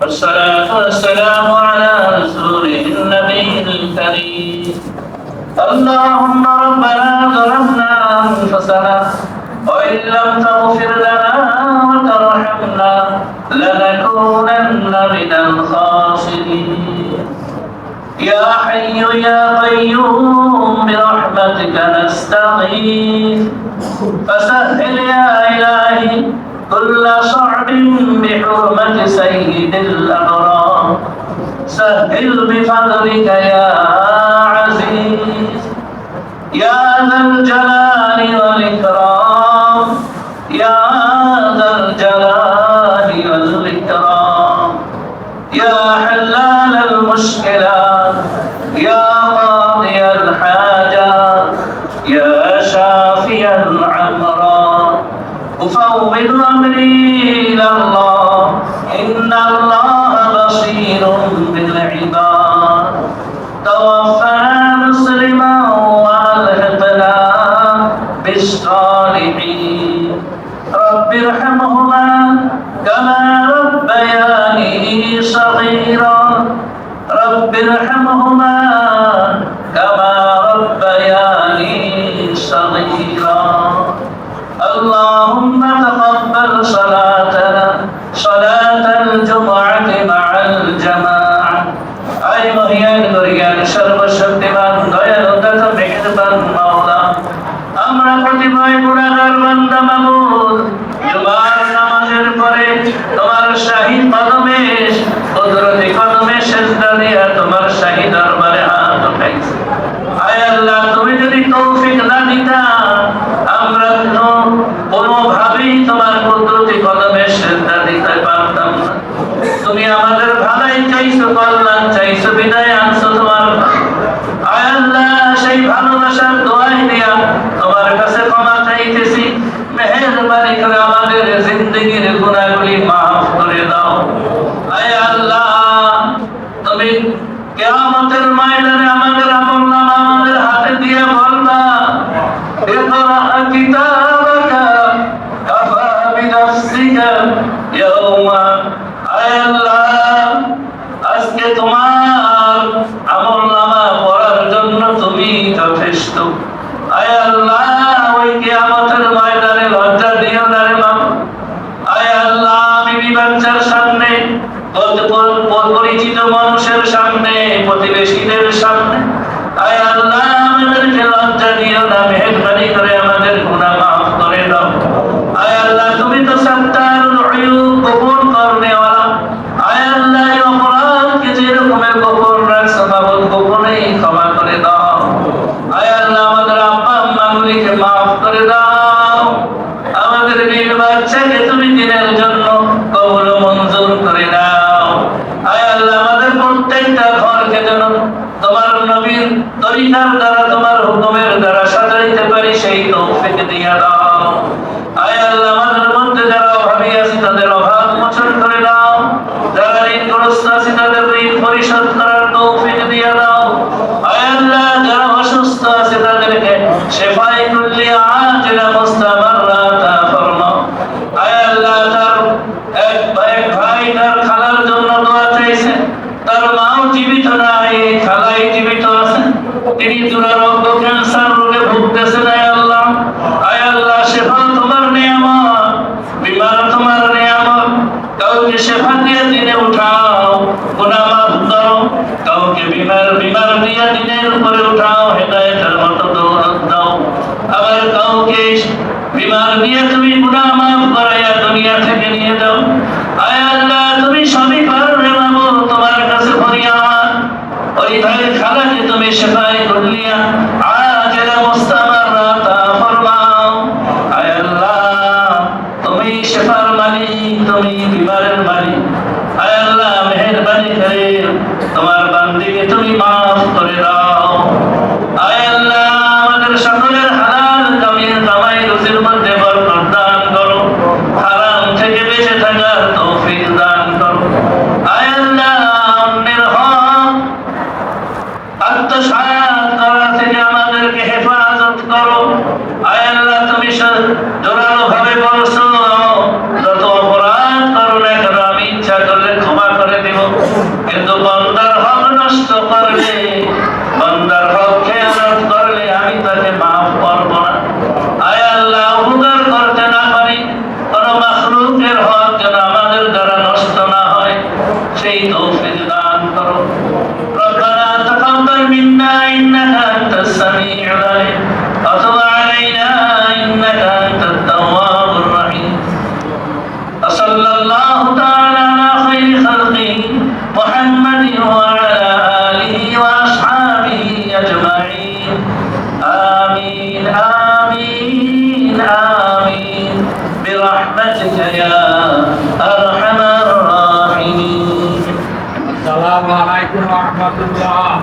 والصلاة والسلام على رسوله النبي الكريم. اللهم ربنا ظلمنا أنفسنا وإن لم تغفر لنا وترحمنا لنكونن من الخاسرين. يا حي يا قيوم برحمتك نستغيث. فسهل يا إلهي كل صعب بحرمة سيد الأبرار. سهل بفضلك يا عزيز يا ذا الجلال والإكرام يا ذا الجلال والإكرام. يا حلال المشكلات أفوض أمري إلى الله. إن الله بصير بالعباد. توفنا مسلما وألحقنا بالصالحين. رب ارحمهما كما ربياني صغيرا. رب ارحمهما গুণাগার বান্দা মাবুদ জুমার নামাজের পরে তোমার শাহী কদমে কুদরতি কদমে সেজদা দিয়া তোমার শাহী দরবারে হাত উঠাইছি। আয় আল্লাহ, তুমি যদি তৌফিক না দিতা, আমরা তো কোনোভাবেই তোমার কুদরতি কদমে সেজদা দিতে পারতাম না। তুমি আমাদের ভালাই চাইছো, কল্যাণ চাইছো, বিদায় আনছো كتابك كفى بنفسك يوم আয় আল্লাহ আজকে তোমার আমল নামা পড়ার জন্য তুমি যথেষ্ট আয় আল্লাহ ওই কিয়ামতের ময়দানে লজ্জা দিও না রে মা আয় আল্লাহ বিবি বাচ্চার সামনে পদ- পদ- পদ- পরিচিত মানুষের সামনে প্রতিবেশীদের সামনে আয় আল্লাহ আমাদেরকে লজ্জা দিও না মেহেরবানি করে করে দাও। আমাদের বীর বাচ্চাকে তুমি দিনের জন্য কবুল মঞ্জুর করে দাও। আয় আমাদের প্রত্যেকটা ঘরকে যেন তোমার নবীর তরিকার দ্বারা, তোমার হুকুমের দ্বারা সাজাইতে পারি, সেই তৌফিক দিয়া দাও। আয় আমাদের মধ্যে যারা অভাবী আছে, তাদের অভাব মোচন করে দাও। যারা ঋণগ্রস্ত আছে, তাদের ঋণ পরিশোধ করার তৌফিক দিয়া দাও। আয় যারা অসুস্থ আছে, তাদেরকে শেফাই কুল্লি আল্লাহ তার এক ভাই তার খালার জন্য দোয়া চাইছে। তার মাও জীবিত নাই খালাই জীবিত আছে। তিনি দুরারোগ্য ক্যান্সার রোগে ভুগতেছেন আয় আল্লাহ। আয় বিমার দিয়ে করো। তুমি গুনাহ মাফ করাইয়া দুনিয়া থেকে নিয়ে যাও। আয় আল্লাহ, তুমি সবই পারবে বাবু তোমার কাছে ফরিয়াদ। ওই ভাইয়ের খালাকে তুমি শেফাই করলিয়া তুমি শেফার মালিক, তুমি বিমারের মালিক। আয় আল্লাহ, মেহরবানি করে ورحمة الله